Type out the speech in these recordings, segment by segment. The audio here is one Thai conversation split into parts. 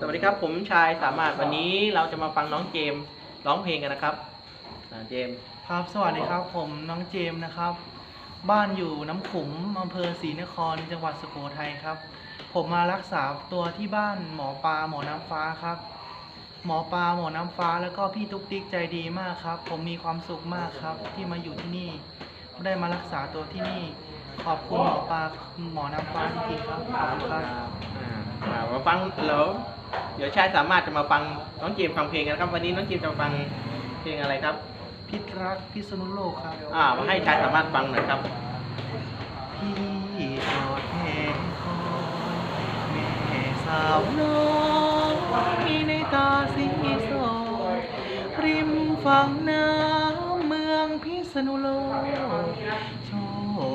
สวัสดีครับ ผมชายสามารถวันนี้เราจะมาฟังน้องเจมส์ร้องเพลงกันนะครับอ่าเจมส์ครับสวัสดีครับ ผมน้องเจมส์นะครับ บ้านอยู่น้ำขุมอำเภอศรีนครจังหวัดสุโขทัยครับ ผมมารักษาตัวที่บ้านหมอปลาหมอน้ำฟ้าครับ หมอปลาหมอน้ำฟ้าแล้วก็พี่ตุ๊กติ๊กใจดีมากครับ ผมมีความสุขมากครับ ที่มาอยู่ที่นี่ได้มารักษาตัวที่นี่ ขอบคุณหมอปลาหมอน้ำฟ้าจริงๆครับขอบคุณครับ อ่าอ่ามาฟังแล้ว เดี๋ยวชายสามารถจะมาฟังน้องเจมส์ฟังเพลงกันนะครับ วันนี้น้องเจมส์จะมาฟังเพลงอะไรครับ พิษรักพิษณุโลกครับ อ่ามาให้ชายสามารถฟังหน่อยครับ พี่โปรดแห่คอยแม่สาวน้อยในตาสีโสดริมฝั่งน้ำเมืองพิษณุโลกโช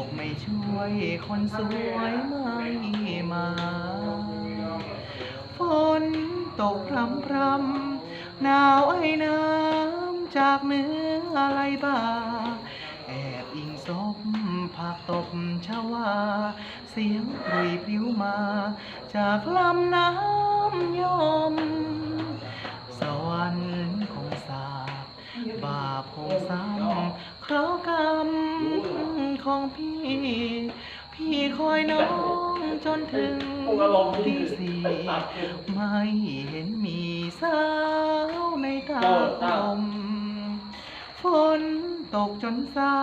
คไม่ช่วยคนสวยไม่มาฝ นตกพรำพรำหนาวไอ้น้ำจากเหนื้ออะไรบ้า แอบอิงศพผักตบชาวา เสียงปรุยพริ้วมา จากลำน้ำยม สวรรค์คงสาบบาปคงซ้ำเคราะห์กรรมของพี่ พี่คอยน้อง จนถึงที่สี่ไม่เห็นมีสาวในตาคมฝนตกจนซา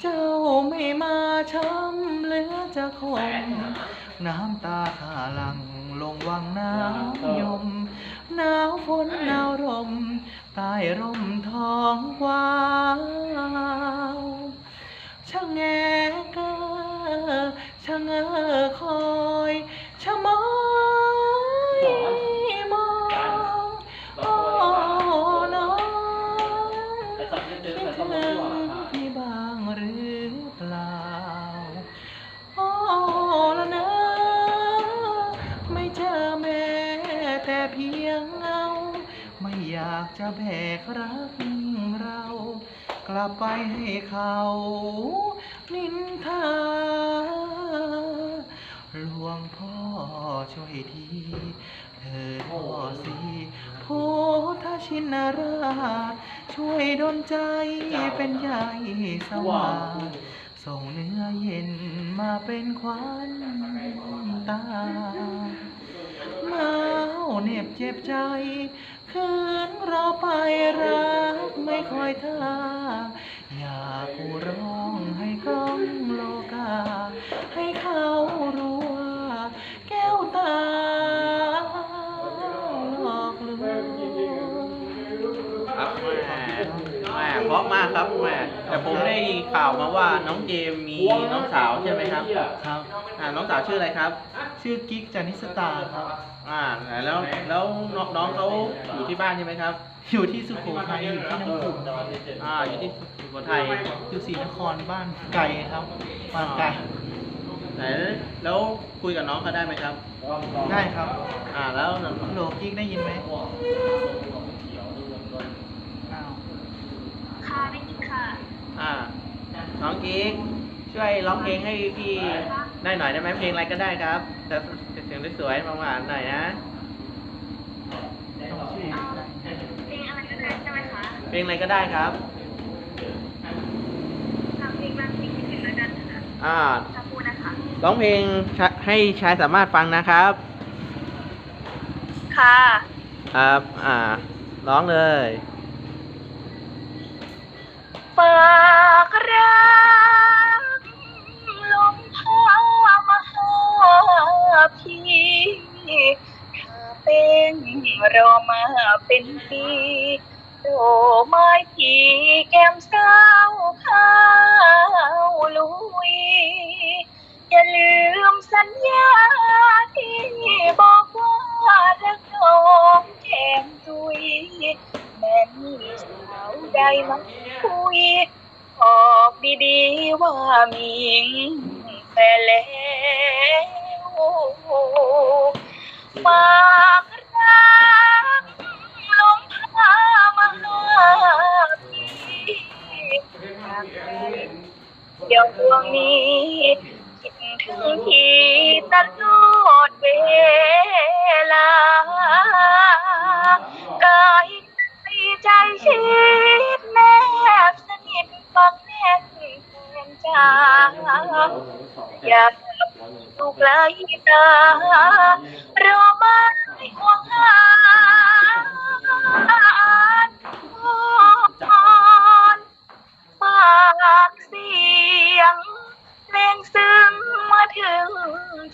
เจ้าไม่มาช้ำเหลือจะคม น้ำตาข้าหลังลงวังน้ำยม หนาวฝนหนาวลมใต้ร่มท้องกว้าวช่างแง กะช่างเออคอยชะมอยมองโอ้น้องคิดถึงพี่บ้างหรือเปล่าโอ้ละนะไม่เจอแม่แต่เพียงเงา ไม่อยากจะแบกรักเรา กลับไปให้เขานินทา ช่วยทีเธอพ่อสีโพธชินราช ช่วยดลใจเป็นใหญ่สว่างส่งเนื้อเย็นมาเป็นขวัญตาหนาเหน็บเจ็บใจคืนเราไปรักไม่คอยท่าอยากกูร้องให้ก้องโลกา ให้เขารู้ ครับแม่แต่ผมได้ข่าวมาว่าน้องเจมส์มีน้องสาวใช่ไหมครับ ครับอ่าน้องสาวชื่ออะไรครับ ชื่อกิ๊กจานิสตาครับ อ่าแล้วแล้วน้องน้องเขาอยู่ที่บ้านใช่ไหมครับ อยู่ที่สุโขทัยอยู่ที่น้ำขุ่นอ่าอยู่ที่สุโขทัยอยู่ศรีนครบ้านไก่ครับบ้านไก่ไหนแล้วคุยกับน้องเขาได้ไหมครับ ได้ครับ อ่าแล้วโหลกิ๊กได้ยินไหมอ้าว ค่ะได้ยินค่ะ อ่า น้องกิ๊กช่วยร้องเพลงให้พี่ได้หน่อยได้ไหมเพลงอะไรก็ได้ครับ แต่เสียงสวยๆหวานๆหน่อยนะต้องชื่อเพลงอะไรก็ได้ใช่ไหมคะเพลงอะไรก็ได้ครับทำเพลงรักเพลงคิดถึงแล้วกันค่ะอ่าถ้าพูดนะคะ ร้องเพลงชะให้ชายสามารถฟังนะครับ ค่ะ ครับ อ่า ร้องเลย รอมาเป็นปีโดไม้ผีแก้มสาวข้าวลุย อย่าลืมสัญญาที่บอกว่ารักน้องแก้มตุยแม่มีสาวใดมาคุยบอกดีๆว่ามีแฟนแล้วฝา เดียวดวงนี้ คิดถึงที่ตลอดเวลากายใจชิดแนบสนิทฟังแน่นแน่นใจอย่าถูกไล่ตารอมาไห้ห่วงหานอ่อนปา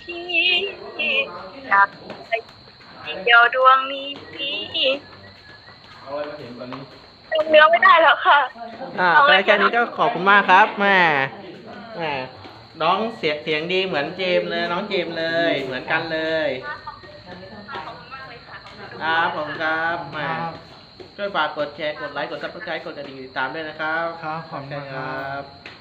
ที่อยากไปเดียวดวงนี้เนื้อไม่ได้แล้วค่ะ อ่าเอาไว้แค่นี้ก็ขอบคุณมากครับแม่แม่น้องเสียงเสียงดีเหมือนเจมส์เลย น้องเจมส์เลย เหมือนกันเลยครับผมครับแม่ช่วยฝากกดแชร์ กดไลค์ กดซับสไครต์กดกระดิ่งติดตามด้วยนะครับครับขอบคุณคครัรับ บ